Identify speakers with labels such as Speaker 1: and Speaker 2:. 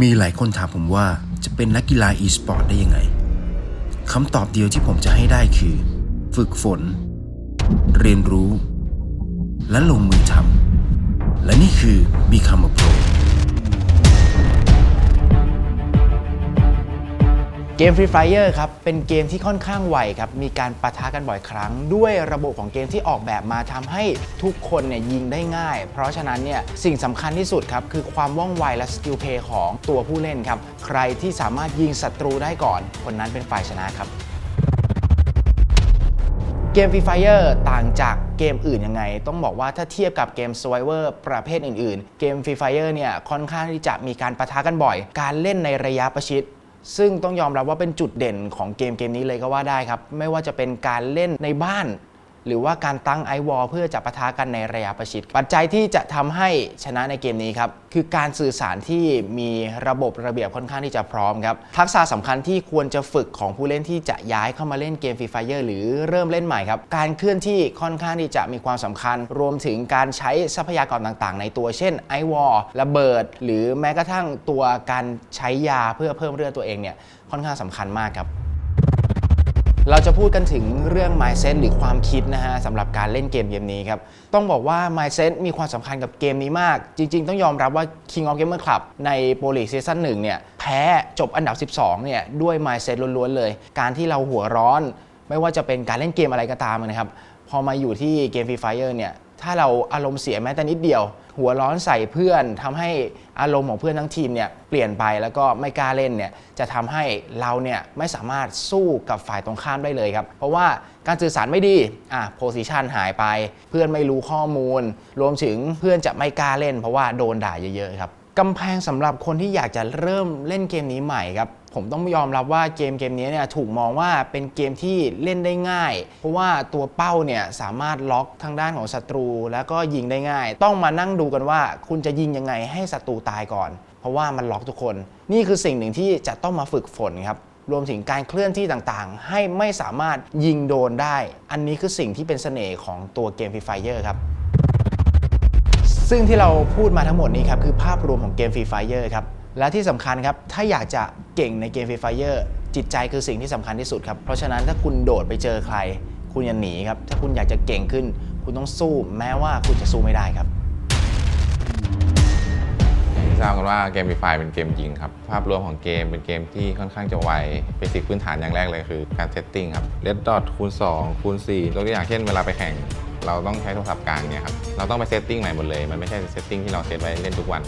Speaker 1: มีหลายคนถามผมว่าจะเป็นนักกีฬา e-sport ได้ยังไงคำตอบเดียวที่ผมจะให้ได้คือ ฝึกฝน เรียนรู้ และลงมือทำและนี่คือ Become a Pro
Speaker 2: เกม Free Fire ครับ เป็นเกมที่ค่อนข้างไวครับ มีการปะทะกันบ่อยครั้ง ด้วยระบบของเกมที่ออกแบบมาทำให้ทุกคนเนี่ยยิงได้ง่าย เพราะฉะนั้นเนี่ยสิ่งสำคัญที่สุดครับ คือความว่องไวและสกิลเพย์ของตัวผู้เล่นครับ ใครที่สามารถยิงศัตรูได้ก่อน คนนั้นเป็นฝ่ายชนะครับเกม Free Fire ต่างจากเกมอื่นยังไง ต้องบอกว่าถ้าเทียบกับเกม Survivor ประเภทอื่น ๆ เกม Free Fire เนี่ยค่อนข้างที่จะมีการประทะกันบ่อย การเล่นในระยะประชิด ซึ่งต้องยอมรับว่าเป็นจุดเด่นของเกมเกมนี้เลยก็ว่าได้ครับ ไม่ว่าจะเป็นการเล่นในบ้าน หรือว่าการตั้งไอวอลเพื่อจะปะทะกันในระยะประชิด ปัจจัยที่จะทำให้ชนะในเกมนี้ครับคือการสื่อสารที่มีระบบระเบียบค่อนข้างที่จะพร้อมครับทักษะสำคัญที่ควรจะฝึกของผู้เล่นที่จะย้ายเข้ามาเล่นเกมฟรีไฟเอร์หรือเริ่มเล่นใหม่ครับการเคลื่อนที่ค่อนข้างที่จะมีความสำคัญ รวมถึงการใช้ทรัพยากรต่างๆ ในตัวเช่นไอวอลระเบิด หรือแม้กระทั่งตัวการใช้ยาเพื่อเพิ่มเลือดตัวเองเนี่ยค่อนข้างสำคัญมากครับ เราจะพูดกันถึงเรื่อง mindset หรือความคิดนะฮะสำหรับการเล่นเกมเกมนี้ครับ ต้องบอกว่า mindset มีความสำคัญกับเกมนี้มาก จริง ๆ ต้องยอมรับว่า King of Gamer Club ในโปรลีซีซั่น1เนี่ยแพ้จบอันดับ 12 เนี่ยด้วย mindset ล้วนๆเลย การที่เราหัวร้อน ไม่ว่าจะเป็นการเล่นเกมอะไรก็ตามนะครับ พอมาอยู่ที่เกม Free Fire เนี่ย ถ้าเราอารมณ์เสียแม้แต่นิดเดียว หัวร้อนใส่เพื่อนทำให้อารมณ์ของเพื่อนทั้งทีมเนี่ยเปลี่ยนไปแล้วก็ไม่กล้าเล่นเนี่ยจะทำให้เราเนี่ยไม่สามารถสู้กับฝ่ายตรงข้ามได้เลยครับ เพราะว่าการสื่อสารไม่ดีอะโพสิชันหายไป เพื่อนไม่รู้ข้อมูล รวมถึงเพื่อนจะไม่กล้าเล่น เพราะว่าโดนด่าเยอะๆครับ กำแพงสำหรับคนที่อยากจะเริ่มเล่นเกมนี้ใหม่ครับผมต้องยอมรับว่าเกมเกมนี้เนี่ยถูกมองว่าเป็นเกมที่เล่นได้ง่าย เพราะว่าตัวเป้าเนี่ยสามารถล็อกทางด้านของศัตรู แล้วก็ยิงได้ง่าย ต้องมานั่งดูกันว่า คุณจะยิงยังไงให้ศัตรูตายก่อน เพราะว่ามันล็อกทุกคน นี่คือสิ่งหนึ่งที่จะต้องมาฝึกฝนครับรวมถึงการเคลื่อนที่ต่างๆ ให้ไม่สามารถยิงโดนได้ อันนี้คือสิ่งที่เป็นเสน่ห์ของตัวเกมฟรีไฟเอร์ครับ ซึ่งที่เราพูดมาทั้งหมดนี้ครับคือภาพรวมของเกม Free Fire ครับและที่สำคัญครับถ้าอยากจะเก่งในเกม Free Fire จิตใจคือสิ่งที่สำคัญที่สุดครับเพราะฉะนั้นถ้าคุณโดดไปเจอใคร คุณอย่าหนีครับถ้าคุณอยากจะเก่งขึ้น คุณต้องสู้แม้ว่าคุณจะสู้ไม่ได้ครับ
Speaker 3: ที่ทราบกันว่าเกม Free Fire เป็นเกมยิงครับภาพรวมของเกมเป็นเกมที่ค่อนข้างจะไวเบสิกพื้นฐานอย่างแรกเลยคือการเซตติ้งครับ Red Dot คูณ2คูณ4ตัวอย่างเช่นเวลาไปแข่ง เราต้องใช้โทรศัพท์กลางเนี่ยครับเราต้องไปเซตติ้งใหม่หมดเลยมันไม่ใช่เซตติ้งที่เราเซตไว้เล่นทุกวัน